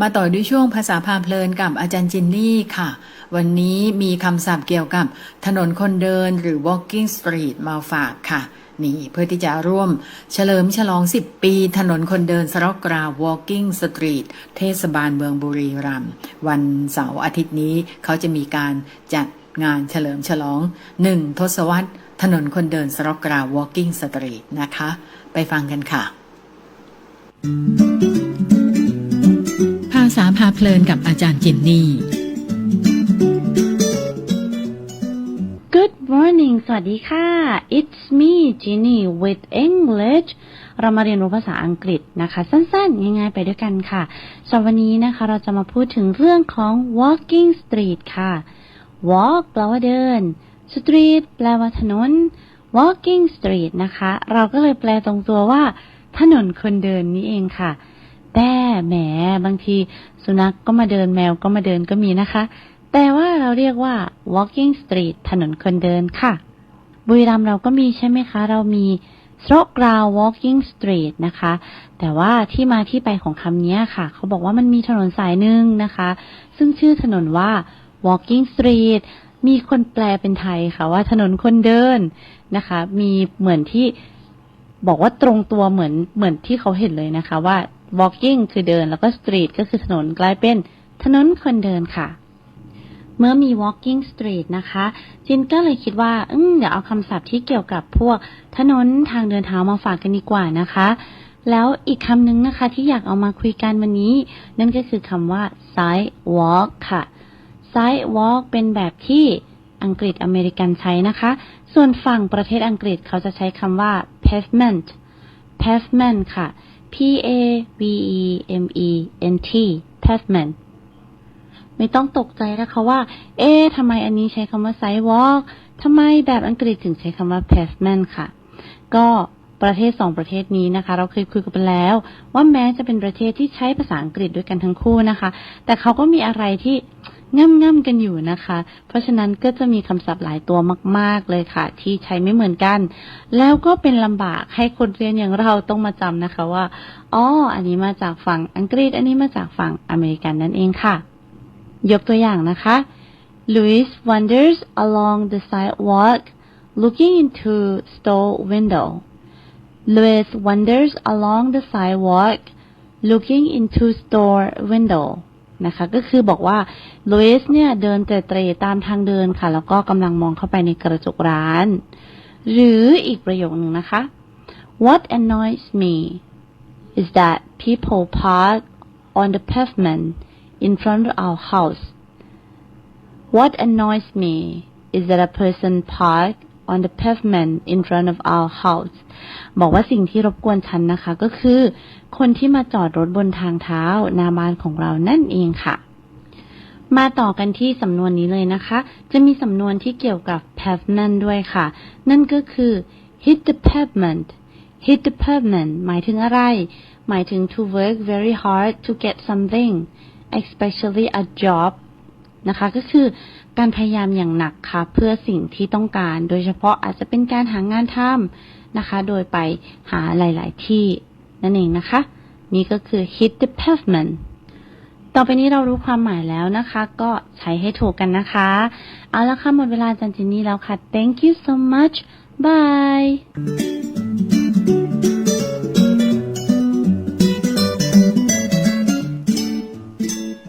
มาต่อด้วยช่วงภาษาพาเพลินกับอาจารย์จินนี่ค่ะ วันนี้มีคำศัพท์เกี่ยวกับถนนคนเดินหรือ walking street มาฝากค่ะ นี่เพื่อที่จะร่วมเฉลิมฉลอง 10 ปีถนนคนเดินสรอกราว walking street เทศบาลเมืองบุรีรัมย์วันเสาร์อาทิตย์นี้เขาจะมีการจัดงานเฉลิมฉลอง 1 ทศวรรษถนนคนเดินสรอกราว walking street นะคะ ไปฟังกันค่ะภา ษาพาเพลินกับอาจารย์จินนี่ Good morning สวัสดีค่ะ It's me Ginny with English เรามาเรียนรู้ภาษาอังกฤษนะคะ สั้นๆ ง่ายๆ ไปด้วยกันค่ะสำหรับวันนี้นะคะ เราจะมาพูดถึงเรื่องของ walking street ค่ะ walk แปลว่าเดิน street แปลว่าถนน walking street นะคะ เราก็เลยแปลตรงตัวว่า ถนนคนเดินนี่เองค่ะ แต่แหมบางทีสุนัขกก็มาเดินแมวก็มาเดินก็มีนะคะ แต่ว่าเราเรียกว่า walking street ถนนคนเดินค่ะ บุรีรัมเราก็มีใช่ไหมคะ เรามีสโ o กราว walking street นะคะ แต่ว่าที่มาที่ไปของคำนี้ค่ะ เขาบอกว่ามันมีถนนสายหนึ่งนะคะ ซึ่งชื่อถนนว่า walking street มีคนแปลเป็นไทยค่ะว่าถนนคนเดินนะคะ มีเหมือนที่บอกว่าตรงตัวเหมือนเหมือนที่เขาเห็นเลยนะคะ ว่า walking คือเดิน แล้วก็ street ก็คือถนนกลายเป็นถนนคนเดินค่ะ เมื่อมี walking street นะคะ จินก็เลยคิดว่า อืมเดี๋ยวเอาคำศัพท์ที่เกี่ยวกับพวกถนนทางเดินเท้ามาฝากกันดีกว่านะคะ แล้วอีกคำหนึ่งนะคะ ที่อยากเอามาคุยกันวันนี้ นั่นก็คือคำว่า sidewalk ค่ะ sidewalk เป็นแบบที่อังกฤษอเมริกันใช้นะคะ ส่วนฝั่งประเทศอังกฤษเขาจะใช้คำว่า pavement pavement ค่ะ P A V E M E N T pavement ไม่ต้องตกใจนะคะว่า เอ๊ะทำไมอันนี้ใช้คำว่า sidewalk ทำไมแบบอังกฤษถึงใช้คำว่า pavement ค่ะ ก็ประเทศสองประเทศนี้นะคะ เราเคยคุยกันไปแล้ว ว่าแม้จะเป็นประเทศที่ใช้ภาษาอังกฤษด้วยกันทั้งคู่นะคะ แต่เขาก็มีอะไรที่ ง่ำง่ำกันอยู่นะคะ เพราะฉะนั้นก็จะมีคำศัพท์หลายตัวมาก ๆ เลยค่ะ ที่ใช้ไม่เหมือนกัน แล้วก็เป็นลำบากให้คนเรียนอย่างเราต้องมาจำนะคะว่าอ๋ออันนี้มาจากฝั่งอังกฤษ อันนี้มาจากฝั่งอเมริกันนั่นเองค่ะ ยกตัวอย่างนะคะ Louis wanders along the sidewalk looking into store window Louis wanders along the sidewalk looking into store window นะคะ ก็คือบอกว่า Louis เนี่ยเดินเตร่ๆตามทางเดินค่ะ แล้วก็กำลังมองเข้าไปในกระจกร้าน หรืออีกประโยคนึงนะคะ What annoys me is that people park on the pavement in front of our house. What annoys me is that a person park on the pavement in front of our house บอกว่าสิ่งที่รบกวนฉันนะคะ ก็คือ คนที่มาจอดรถบนทางเท้าหน้าบ้านของเรานั่นเองค่ะ มาต่อกันที่สำนวนนี้เลยนะคะ จะมีสำนวนที่เกี่ยวกับ pavement ด้วยค่ะ นั่นก็คือ hit the pavement hit the pavement หมายถึงอะไร หมายถึง to work very hard to get something especially a job นะคะ ก็คือการพยายามอย่างหนักค่ะ เพื่อสิ่งที่ต้องการ โดยเฉพาะอาจจะเป็นการหางานทำนะคะ โดยไปหาหลาย ๆ ที่นั่นเองนะคะ นี่ก็คือ hit the pavement ต่อไปนี้เรารู้ความหมายแล้วนะคะ ก็ใช้ให้ถูกกันนะคะ เอาละค่ะ หมดเวลาจันจินนี่แล้วค่ะ thank you so much bye